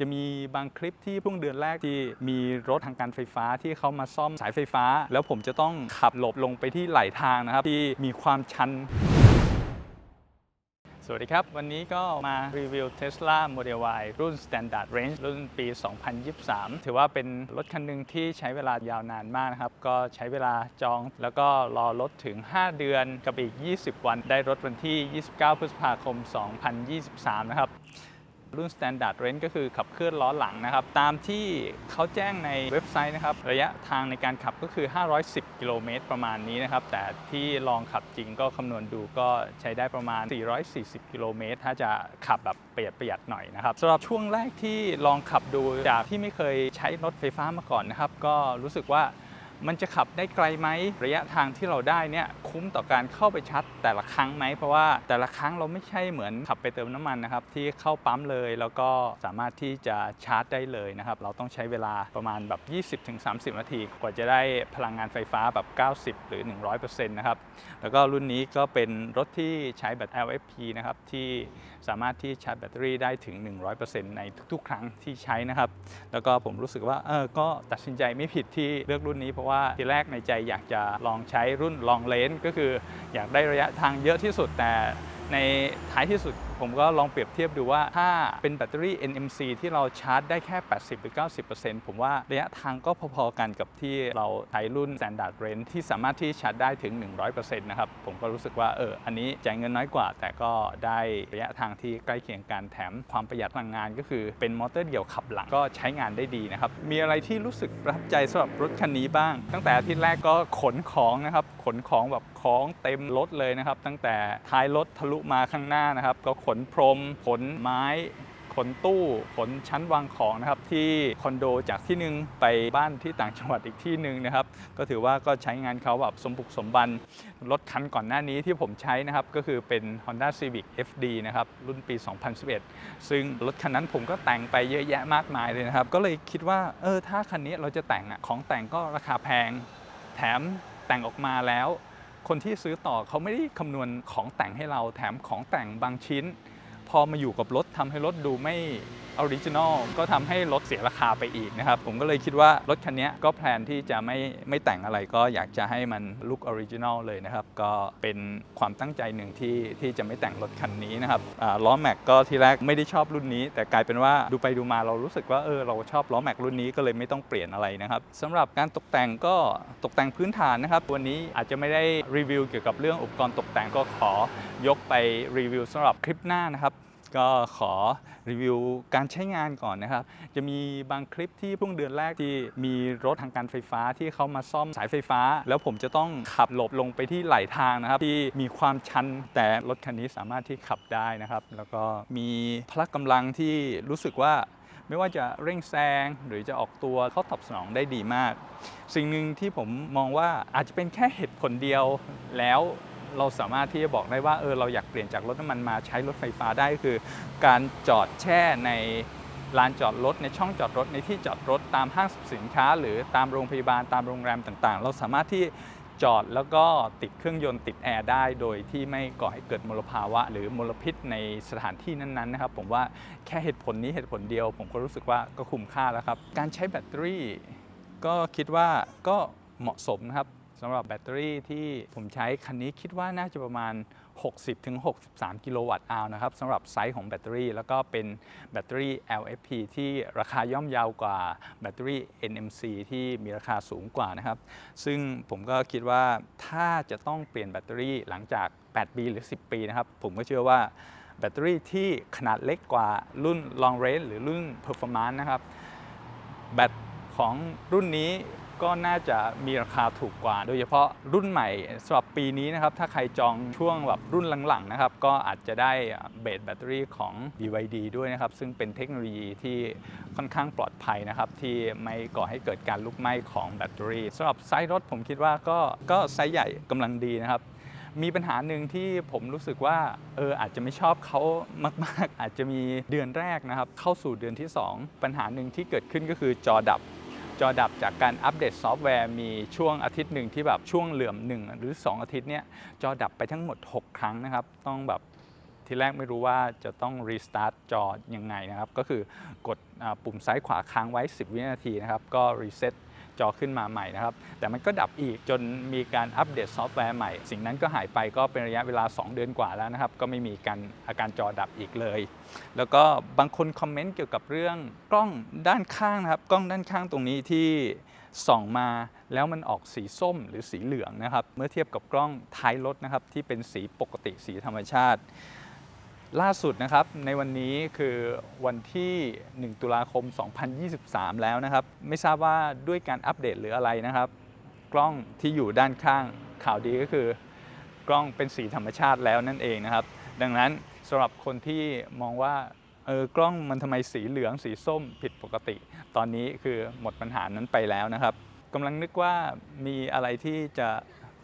จะมีบางคลิปที่เพิ่งเดือนแรกที่มีรถทางการไฟฟ้าที่เขามาซ่อมสายไฟฟ้า แล้วผมจะต้องขับหลบลงไปที่ไหลทางนะครับ ที่มีความชันสวัสดีครับ วันนี้ก็มารีวิว Tesla Model Y รุ่น Standard Range รุ่นปี 2023 ถือว่าเป็นรถคันหนึ่งที่ใช้เวลายาวนานมากนะครับ ก็ใช้เวลาจองแล้วก็รอรถถึง 5 เดือนกับอีก 20 วัน ได้รถวันที่ 29 พฤษภาคม 2023 นะครับ รุ่น Standard Range ก็คือขับเคลื่อนล้อหลังนะครับ ตามที่เขาแจ้งในเว็บไซต์นะครับ ระยะทางในการขับก็คือ 510 กิโลเมตรประมาณนี้นะครับ แต่ที่ลองขับจริงก็คำนวณดูก็ใช้ได้ประมาณ 440 กิโลเมตรถ้าจะขับแบบประหยัดประหยัดหน่อยนะครับสำหรับช่วงแรกที่ลองขับดูจากที่ไม่เคยใช้รถไฟฟ้ามาก่อนนะครับ ก็รู้สึกว่า มันจะขับได้ไกลไหมระยะทางที่เราได้เนี่ยคุ้มต่อการเข้าไปชาร์จแต่ละครั้งไหมเพราะว่าแต่ละครั้งเราไม่ใช่เหมือนขับไปเติมน้ำมันนะครับที่เข้าปั๊มเลยแล้วก็สามารถที่จะชาร์จได้เลยนะครับเราต้องใช้เวลาประมาณแบบ 20-30 นาที กว่าจะได้พลังงานไฟฟ้าแบบ 90 หรือ 100%นะครับแล้วก็รุ่นนี้ก็เป็นรถที่ใช้แบต LFP นะครับที่สามารถที่ชาร์จแบตเตอรี่ได้ถึง 100%ในทุก ๆ ครั้งที่ใช้นะครับแล้วก็ผมรู้สึกว่าเออก็ตัดสินใจไม่ผิดที่เลือกรุ่นนี้เพราะว่าทีแรกในใจอยากจะลองใช้รุ่น long range ก็คืออยากได้ระยะทางเยอะที่สุดแต่ในท้ายที่สุด ผมก็ลองเปรียบเทียบดูว่า ถ้าเป็นแบตเตอรี่ NMC ที่เราชาร์จได้แค่ 80 หรือ 90%ผมว่าระยะทางก็พอๆกันกับที่เราใช้รุ่น Standard Range ที่สามารถที่ชาร์จได้ถึง 100%นะครับ ผมก็รู้สึกว่าเอออันนี้จ่ายเงินน้อยกว่า แต่ก็ได้ระยะทางที่ใกล้เคียงกันแถมความประหยัดพลังงานก็คือเป็นมอเตอร์เดี่ยวขับหลังก็ใช้งานได้ดีนะครับ มีอะไรที่รู้สึกประทับใจสำหรับรถคันนี้บ้าง ตั้งแต่ที่แรกก็ขนของนะครับขนของแบบของเต็มรถเลยนะครับ ตั้งแต่ท้ายรถทะลุมาข้างหน้านะครับก็ขขนพรม ขนไม้ ขนตู้ขนชั้นวางของนะครับที่คอนโดจากที่หนึ่งไปบ้านที่ต่างจังหวัดอีกที่หนึ่งนะครับ ก็ถือว่าก็ใช้งานเขาแบบสมบุกสมบันรถคันก่อนหน้านี้ที่ผมใช้นะครับ ก็คือเป็น Honda Civic FD นะครับ รุ่นปี 2011 ซึ่งรถคันนั้นผมก็แต่งไปเยอะแยะมากมายเลยนะครับ ก็เลยคิดว่าเออถ้าคันนี้เราจะแต่งอะของแต่งก็ราคาแพง แถมแต่งออกมาแล้ว คนที่ซื้อต่อเขาไม่ได้คำนวณของแต่งให้เราแถมของแต่งบางชิ้น พอมาอยู่กับรถทำให้รถดูไม่ ออริจินอลก็ทำให้รถเสียราคาไปอีกนะครับ ผมก็เลยคิดว่ารถคันนี้ก็แพลนที่จะไม่ไม่แต่งอะไรก็อยากจะให้มันลุคออริจินอลเลยนะครับ ก็เป็นความตั้งใจหนึ่งที่ที่จะไม่แต่งรถคันนี้นะครับล้อแม็กก็ทีแรกไม่ได้ชอบรุ่นนี้ แต่กลายเป็นว่าดูไปดูมาเรารู้สึกว่าเออเราชอบล้อแม็กรุ่นนี้ก็เลยไม่ต้องเปลี่ยนอะไรนะครับสำหรับการตกแต่งก็ตกแต่งพื้นฐานนะครับ วันนี้อาจจะไม่ได้รีวิวเกี่ยวกับเรื่องอุปกรณ์ตกแต่งก็ขอยกไปรีวิวสำหรับคลิปหน้านะครับ ก็ขอรีวิวการใช้งานก่อนนะครับ จะมีบางคลิปที่เพิ่งเดือนแรกที่มีรถทางการไฟฟ้าที่เขามาซ่อมสายไฟฟ้า แล้วผมจะต้องขับหลบลงไปที่ไหลทางนะครับ ที่มีความชันแต่รถคันนี้สามารถที่ขับได้นะครับ แล้วก็มีพละกำลังที่รู้สึกว่าไม่ว่าจะเร่งแซงหรือจะออกตัวเขาตอบสนองได้ดีมาก สิ่งหนึ่งที่ผมมองว่าอาจจะเป็นแค่เหตุผลเดียวแล้ว เราสามารถที่จะบอกได้ว่าเออเราอยากเปลี่ยนจากรถน้ำมันมาใช้รถไฟฟ้าได้คือ การจอดแช่ในลานจอดรถในช่องจอดรถในที่จอดรถตามห้างสรรพสินค้า หรือตามโรงพยาบาลตามโรงแรมต่างๆ เราสามารถที่จอดแล้วก็ติดเครื่องยนต์ติดแอร์ได้โดยที่ไม่ก่อให้เกิดมลภาวะ หรือมลพิษในสถานที่นั้นๆนะครับ ผมว่าแค่เหตุผลนี้เหตุผลเดียว ผมก็รู้สึกว่าก็คุ้มค่าแล้วครับ การใช้แบตเตอรี่ ก็คิดว่าก็เหมาะสมนะครับ สำหรับแบตเตอรี่ที่ผมใช้คันนี้คิดว่าน่าจะประมาณ 60-63 กิโลวัตต์อาวนะครับสำหรับไซส์ของแบตเตอรี่ แล้วก็เป็นแบตเตอรี่ LFP ที่ราคาย่อมเยาวกว่าแบตเตอรี่ NMC ที่มีราคาสูงกว่านะครับ ซึ่งผมก็คิดว่าถ้าจะต้องเปลี่ยนแบตเตอรี่หลังจาก 8 ปีหรือ 10 ปีนะครับ ผมก็เชื่อว่าแบตเตอรี่ที่ขนาดเล็กกว่ารุ่น long range หรือรุ่น performance นะครับ แบตของรุ่นนี้ ก็น่าจะมีราคาถูกกว่า โดยเฉพาะรุ่นใหม่สำหรับปีนี้นะครับ ถ้าใครจองช่วงแบบรุ่นหลังๆนะครับ ก็อาจจะได้เบสแบตเตอรี่ของ BYD ด้วยนะครับ ซึ่งเป็นเทคโนโลยีที่ค่อนข้างปลอดภัยนะครับ ที่ไม่ก่อให้เกิดการลุกไหม้ของแบตเตอรี่สำหรับไซส์รถผมคิดว่าก็ก็ไซส์ใหญ่กำลังดีนะครับมีปัญหาหนึ่งที่ผมรู้สึกว่าเอออาจจะไม่ชอบเขามาก ๆ อาจจะมีเดือนแรกนะครับ เข้าสู่เดือนที่ 2 ปัญหาหนึ่งที่เกิดขึ้นก็คือจอดับ จอดับจากการอัปเดตซอฟต์แวร์มีช่วงอาทิตย์หนึ่งที่แบบช่วงเหลื่อมหนึ่งหรือ 2 อาทิตย์เนี้ยจอดับไปทั้งหมด 6 ครั้งนะครับ ต้องแบบที่แรกไม่รู้ว่าจะต้องรีสตาร์ทจอยังไงนะครับ ก็คือกดปุ่มซ้ายขวาค้างไว้ 10 วินาทีนะครับ ก็รีเซ็ต จอขึ้นมาใหม่นะครับ แต่มันก็ดับอีกจนมีการอัปเดตซอฟต์แวร์ใหม่ สิ่งนั้นก็หายไปก็เป็นระยะเวลา 2 เดือนกว่าแล้วนะครับ ก็ไม่มีการอาการจอดับอีกเลย แล้วก็บางคนคอมเมนต์เกี่ยวกับเรื่องกล้องด้านข้างนะครับ กล้องด้านข้างตรงนี้ที่ส่องมาแล้วมันออกสีส้มหรือสีเหลืองนะครับ เมื่อเทียบกับกล้องท้ายรถนะครับที่เป็นสีปกติสีธรรมชาติ ล่าสุดนะครับในวันนี้คือวันที่ 1 ตุลาคม 2023 แล้วนะครับ ไม่ทราบว่าด้วยการอัปเดตหรืออะไรนะครับ กล้องที่อยู่ด้านข้างข่าวดีก็คือกล้องเป็นสีธรรมชาติแล้วนั่นเองนะครับ ดังนั้นสำหรับคนที่มองว่าเออกล้องมันทำไมสีเหลืองสีส้มผิดปกติ ตอนนี้คือหมดปัญหานั้นไปแล้วนะครับกำลังนึกว่ามีอะไรที่จะ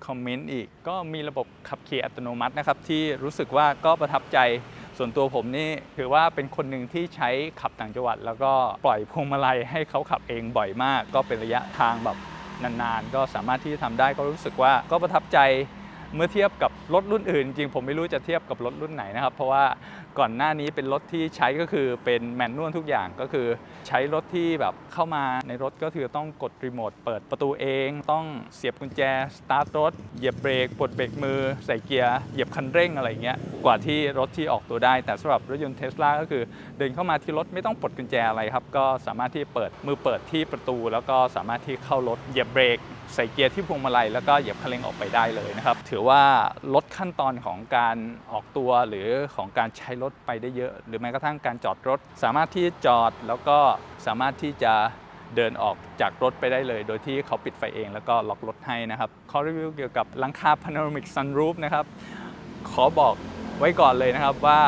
คอมเมนต์อีก ก็มีระบบขับขี่อัตโนมัตินะครับ ที่รู้สึกว่าก็ประทับใจส่วนตัวผมนี่ถือว่าเป็นคนหนึ่งที่ใช้ขับต่างจังหวัด แล้วก็ปล่อยพวงมาลัยให้เขาขับเองบ่อยมาก ก็เป็นระยะทางแบบนานๆ ก็สามารถที่จะทำได้ก็รู้สึกว่าก็ประทับใจ เมื่อเทียบกับรถรุ่นอื่น จริงผมไม่รู้จะเทียบกับรถรุ่นไหนนะครับ เพราะว่าก่อนหน้านี้เป็นรถที่ใช้ก็คือเป็นแมนนวลทุกอย่างก็คือใช้รถที่แบบเข้ามาในรถก็คือต้องกดรีโมทเปิดประตูเอง ต้องเสียบกุญแจสตาร์ทรถเหยียบเบรกปลดเบรกมือใส่เกียร์เหยียบคันเร่งอะไรเงี้ยกว่าที่รถที่ออกตัวได้ แต่สำหรับรถยนต์เทสลาก็คือ เดินเข้ามาที่รถไม่ต้องปลดกุญแจอะไรครับ ก็สามารถที่เปิดมือเปิดที่ประตู แล้วก็สามารถที่เข้ารถเหยียบเบรกใส่เกียร์ที่พวงมาลัยแล้วก็เหยียบคันเร่งออกไปได้เลยนะครับ ถือว่าลดขั้นตอนของการออกตัวหรือของการใช้รถไปได้เยอะ หรือแม้กระทั่งการจอดรถ สามารถที่จอดแล้วก็สามารถที่จะเดินออกจากรถไปได้เลย โดยที่เขาปิดไฟเองแล้วก็ล็อกรถให้นะครับขอรีวิวเกี่ยวกับหลังคา Panoramic Sunroof นะครับขอบอกไว้ก่อนเลยนะครับว่า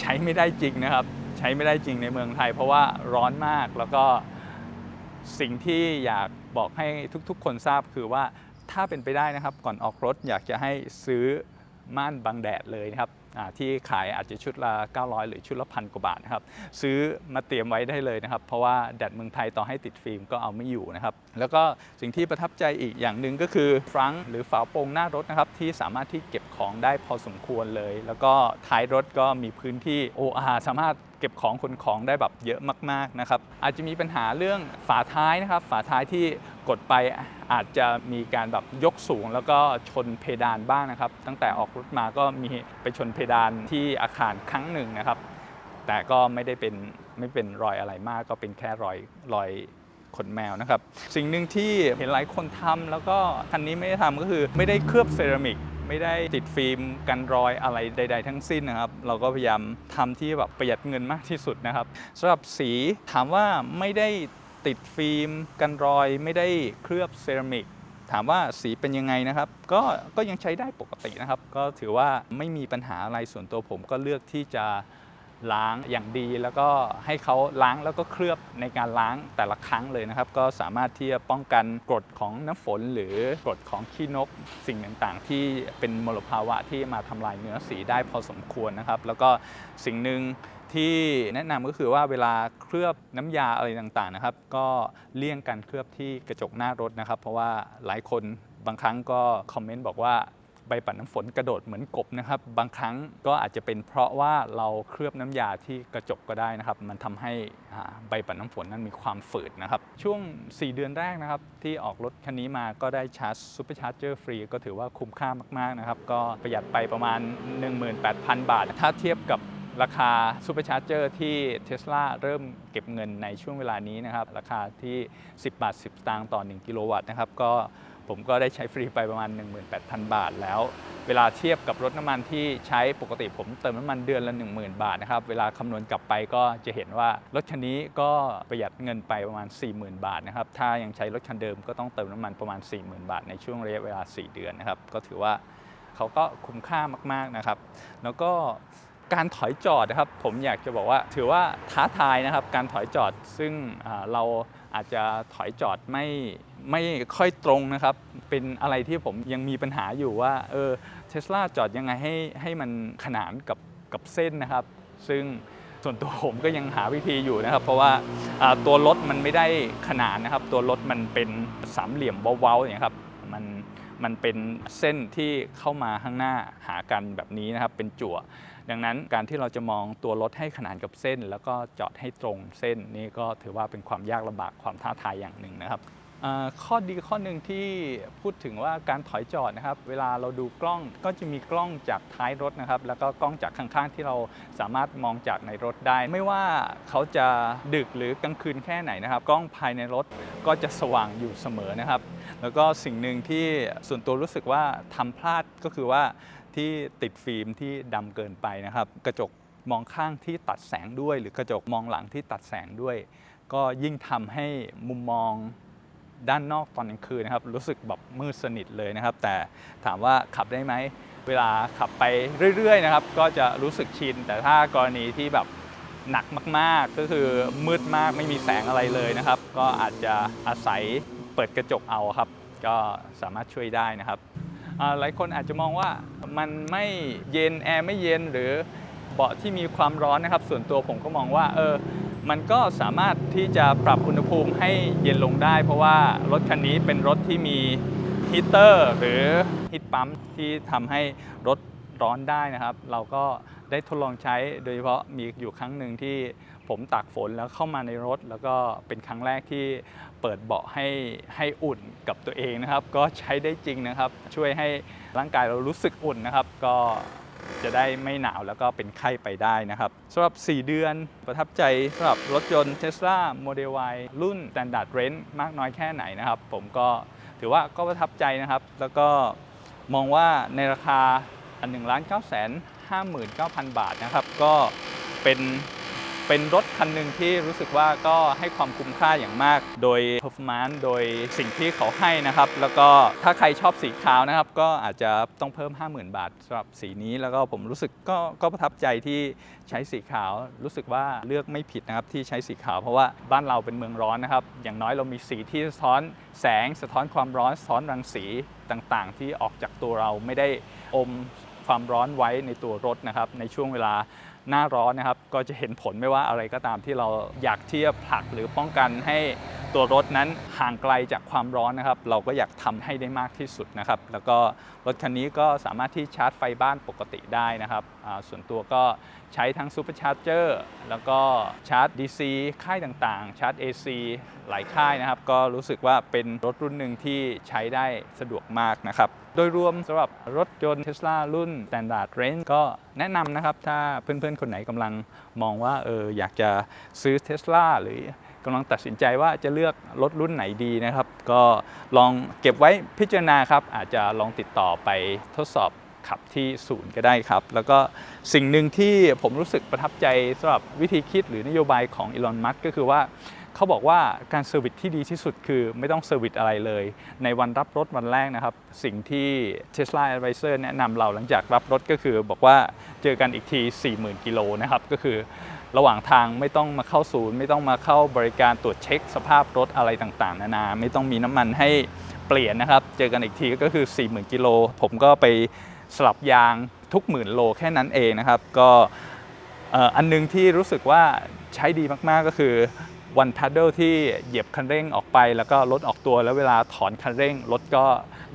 ใช้ไม่ได้จริงนะครับ ใช้ไม่ได้จริงในเมืองไทย เพราะว่าร้อนมากแล้วก็สิ่งที่อยาก บอกให้ทุกๆ คนทราบคือว่าถ้าเป็นไปได้นะครับก่อนออกรถอยากจะให้ซื้อม่านบังแดดเลยนะครับ ที่ขายอาจจะชุดละ 900 หรือชุดละพันกว่าบาทนะครับ ซื้อมาเตรียมไว้ได้เลยนะครับ เพราะว่าแดดเมืองไทยต่อให้ติดฟิล์มก็เอาไม่อยู่นะครับ แล้วก็สิ่งที่ประทับใจอีกอย่างหนึ่งก็คือฟรังหรือฝาโปร่งหน้ารถนะครับ ที่สามารถที่เก็บของได้พอสมควรเลย แล้วก็ท้ายรถก็มีพื้นที่ OR สามารถเก็บของขนของได้แบบเยอะมากๆนะครับอาจจะมีปัญหาเรื่องฝาท้ายนะครับ ฝาท้ายที่ กดไปอาจจะมีการแบบยกสูง แล้วก็ชนเพดานบ้างนะครับ ตั้งแต่ออกรถมาก็มีไปชนเพดานที่อาคารครั้งหนึ่งนะครับ แต่ก็ไม่ได้เป็นไม่เป็นรอยอะไรมาก ก็เป็นแค่รอยรอยขนแมวนะครับ สิ่งหนึ่งที่เห็นหลายคนทำแล้วก็คันนี้ไม่ได้ทำก็คือไม่ได้เคลือบเซรามิกไม่ได้ติดฟิล์มกันรอยอะไรใด ๆ ทั้งสิ้นนะครับ เราก็พยายามทำที่แบบประหยัดเงินมากที่สุดนะครับสำหรับสีถามว่าไม่ได้ ติดฟิล์มกันรอยไม่ได้เคลือบเซรามิกถามว่าสีเป็นยังไงนะครับ ก็ก็ยังใช้ได้ปกตินะครับ ก็ถือว่าไม่มีปัญหาอะไรส่วนตัวผมก็เลือกที่จะล้างอย่างดีแล้วก็ให้เขาล้างแล้วก็เคลือบในการล้างแต่ละครั้งเลยนะครับ ก็สามารถที่จะป้องกันกรดของน้ำฝน หรือกรดของขี้นก สิ่งต่างๆ ที่เป็นมลภาวะที่มาทำลายเนื้อสีได้พอสมควรนะครับ แล้วก็สิ่งหนึ่ง ที่แนะนำก็คือว่าเวลาเคลือบน้ำยาอะไรต่างๆนะครับ ก็เลี่ยงการเคลือบที่กระจกหน้ารถนะครับ เพราะว่าหลายคนบางครั้งก็คอมเมนต์บอกว่าใบปัดน้ำฝนกระโดดเหมือนกบนะครับ บางครั้งก็อาจจะเป็นเพราะว่าเราเคลือบน้ำยาที่กระจกก็ได้นะครับ มันทำให้ใบปัดน้ำฝนนั้นมีความฝืดนะครับ ช่วง 4 เดือนแรกนะครับ ที่ออกรถคันนี้มาก็ได้ชาร์จซูเปอร์ชาร์จเจอร์ฟรีก็ถือว่าคุ้มค่ามากๆนะครับ ก็ประหยัดไปประมาณ 18,000 บาท ถ้าเทียบกับ ราคาซูเปอร์ชาร์เจอร์ที่ Tesla เริ่มเก็บเงินในช่วงเวลานี้นะครับ ราคาที่ 10 บาท 10สตางค์ต่อ 1 กิโลวัตต์นะครับ ก็ผมก็ได้ใช้ฟรีไปประมาณ 18,000 บาทแล้ว เวลาเทียบกับรถน้ำมันที่ใช้ปกติผมเติมน้ำมันเดือนละ 10,000 บาทนะครับ เวลาคำนวณกลับไปก็จะเห็นว่ารถคันนี้ก็ประหยัดเงินไปประมาณ 40,000 บาทนะครับ ถ้ายังใช้รถคันเดิมก็ต้องเติมน้ำมันประมาณ 40,000 บาท ในช่วงระยะเวลา 4 เดือนนะครับ ก็ถือว่าเขาก็คุ้มค่ามากๆนะครับ แล้วก็ การถอยจอดนะครับผมอยากจะบอกว่าถือว่าท้าทายนะครับการถอยจอดซึ่งเราอาจจะถอยจอดไม่ไม่ค่อยตรงนะครับ เป็นอะไรที่ผมยังมีปัญหาอยู่ว่าเออเทสลาจอดยังไงให้ให้มันขนานกับกับเส้นนะครับ ซึ่งส่วนตัวผมก็ยังหาวิธีอยู่นะครับ เพราะว่าตัวรถมันไม่ได้ขนานนะครับ ตัวรถมันเป็นสามเหลี่ยมเว้าๆอย่างนี้ครับ มันเป็นเส้นที่เข้ามาข้างหน้าหากันแบบนี้นะครับเป็นจั่ว ดังนั้นการที่เราจะมองตัวรถให้ขนานกับเส้น แล้วก็จอดให้ตรงเส้นนี่ก็ถือว่าเป็นความยากลำบากความท้าทายอย่างหนึ่งนะครับ ข้อดีข้อหนึ่งที่พูดถึงว่าการถอยจอดนะครับ เวลาเราดูกล้องก็จะมีกล้องจากท้ายรถนะครับ แล้วก็กล้องจากข้างๆที่เราสามารถมองจากในรถได้ ไม่ว่าเขาจะดึกหรือกลางคืนแค่ไหนนะครับ กล้องภายในรถก็จะสว่างอยู่เสมอนะครับ แล้วก็สิ่งหนึ่งที่ส่วนตัวรู้สึกว่าทำพลาดก็คือว่าที่ติดฟิล์มที่ดำเกินไปนะครับ กระจกมองข้างที่ตัดแสงด้วย หรือกระจกมองหลังที่ตัดแสงด้วย ก็ยิ่งทำให้มุมมอง ด้านนอกตอนกลางคืนนะครับรู้สึกแบบมืดสนิทเลยนะครับ แต่ถามว่าขับได้ไหมเวลาขับไปเรื่อยๆนะครับก็จะรู้สึกชิน แต่ถ้ากรณีที่แบบหนักมากๆ ก็คือมืดมากไม่มีแสงอะไรเลยนะครับ ก็อาจจะอาศัยเปิดกระจกเอาครับ ก็สามารถช่วยได้นะครับหลายคนอาจจะมองว่ามันไม่เย็นแอร์ไม่เย็นหรือเบาะที่มีความร้อนนะครับ ส่วนตัวผมก็มองว่าเออ มันก็สามารถที่จะปรับอุณหภูมิให้เย็นลงได้ เพราะว่ารถคันนี้เป็นรถที่มีฮีเตอร์หรือฮีทปั๊มที่ทำให้รถร้อนได้นะครับ เราก็ได้ทดลองใช้โดยเฉพาะมีอยู่ครั้งหนึ่งที่ผมตากฝนแล้วเข้ามาในรถ แล้วก็เป็นครั้งแรกที่เปิดเบาะให้ให้อุ่นกับตัวเองนะครับ ก็ใช้ได้จริงนะครับ ช่วยให้ร่างกายเรารู้สึกอุ่นนะครับ ก็ จะได้ไม่หนาวแล้วก็เป็นไข้ไปได้นะครับสำหรับ 4 เดือนประทับใจสำหรับรถยนต์ Tesla Model Y รุ่น Standard Range มากน้อยแค่ไหนนะครับ ผมก็ถือว่าก็ประทับใจนะครับ แล้วก็มองว่าในราคาอัน1ล้าน9แสน59,000 บาทนะครับ ก็เป็น เป็นรถคันหนึ่งที่รู้สึกว่าก็ให้ความคุ้มค่าอย่างมาก โดย performance โดยสิ่งที่เขาให้นะครับ แล้วก็ถ้าใครชอบสีขาวนะครับ ก็อาจจะต้องเพิ่ม 50,000 บาทสำหรับสีนี้ แล้วก็ผมรู้สึกก็ก็ประทับใจที่ใช้สีขาว รู้สึกว่าเลือกไม่ผิดนะครับที่ใช้สีขาว เพราะว่าบ้านเราเป็นเมืองร้อนนะครับ อย่างน้อยเรามีสีที่สะท้อนแสง สะท้อนความร้อน สะท้อนรังสีต่างๆ ที่ออกจากตัวเราไม่ได้อม ความร้อนไว้ในตัวรถนะครับ ในช่วงเวลาหน้าร้อนนะครับ ก็จะเห็นผลไม่ว่าอะไรก็ตามที่เราอยากที่จะผลักหรือป้องกันให้ ตัวรถนั้นห่างไกลจากความร้อนนะครับ เราก็อยากทำให้ได้มากที่สุดนะครับ แล้วก็รถคันนี้ก็สามารถที่ชาร์จไฟบ้านปกติได้นะครับส่วนตัวก็ใช้ทั้งซูเปอร์ชาร์จเจอร์แล้วก็ชาร์จ DC ค่ายต่างๆ ชาร์จ AC หลายค่ายนะครับ ก็รู้สึกว่าเป็นรถรุ่นหนึ่งที่ใช้ได้สะดวกมากนะครับ โดยรวมสำหรับรถยนต์ Tesla รุ่น Standard Range ก็แนะนำนะครับ ถ้าเพื่อนๆ คนไหนกำลังมองว่าเอออยากจะซื้อ Tesla หรือ กำลังตัดสินใจว่าจะเลือกรถรุ่นไหนดีนะครับ ก็ลองเก็บไว้พิจารณาครับ อาจจะลองติดต่อไปทดสอบขับที่ศูนย์ก็ได้ครับ แล้วก็สิ่งหนึ่งที่ผมรู้สึกประทับใจสำหรับวิธีคิดหรือนโยบายของอีลอน มัสก็คือว่าเขาบอกว่าการเซอร์วิสที่ดีที่สุดคือไม่ต้องเซอร์วิสอะไรเลย ในวันรับรถวันแรกนะครับ สิ่งที่ Tesla Advisor แนะนำเราหลังจากรับรถก็คือบอกว่าเจอกันอีกที 40,000 กิโลนะครับ ก็คือ ระหว่างทางไม่ต้องมาเข้าศูนย์ ไม่ต้องมาเข้าบริการตรวจเช็คสภาพรถอะไรต่างๆ นานา ไม่ต้องมีน้ำมันให้เปลี่ยนนะครับ เจอกันอีกทีก็คือ 40,000กิโลผมก็ไปสลับยางทุกหมื่นโลแค่นั้นเองนะครับ ก็อันหนึงที่รู้สึกว่าใช้ดีมากๆก็คือ วันพัดเดิลที่เหยียบคันเร่งออกไป แล้วก็รถออกตัวแล้วเวลาถอนคันเร่ง รถก็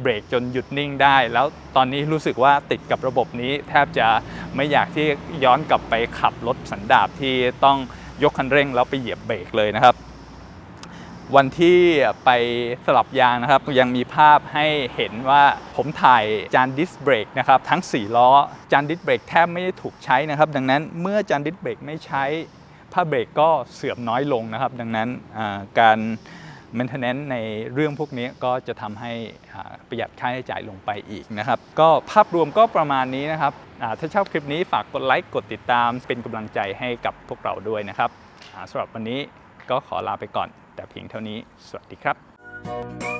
เบรกจนหยุดนิ่งได้ แล้วตอนนี้รู้สึกว่าติดกับระบบนี้ แทบจะไม่อยากที่ย้อนกลับไปขับรถสันดาปที่ต้องยกคันเร่งแล้วไปเหยียบเบรกเลยนะครับ วันที่ไปสลับยางนะครับ ยังมีภาพให้เห็นว่าผมถ่ายจานดิสเบรกนะครับทั้ง 4 ล้อจานดิสเบรกแทบไม่ได้ถูกใช้นะครับ ดังนั้นเมื่อจานดิสเบรกไม่ใช้ ผ้าเบรกก็เสื่อมน้อยลงนะครับ ดังนั้นการ maintenance ในเรื่องพวกนี้ก็จะทำให้ประหยัดค่าใช้จ่ายลงไปอีกนะครับ ก็ภาพรวมก็ประมาณนี้นะครับ ถ้าชอบคลิปนี้ฝากกดไลค์กดติดตามเป็นกำลังใจให้กับพวกเราด้วยนะครับสำหรับวันนี้ก็ขอลาไปก่อน แต่เพียงเท่านี้ สวัสดีครับ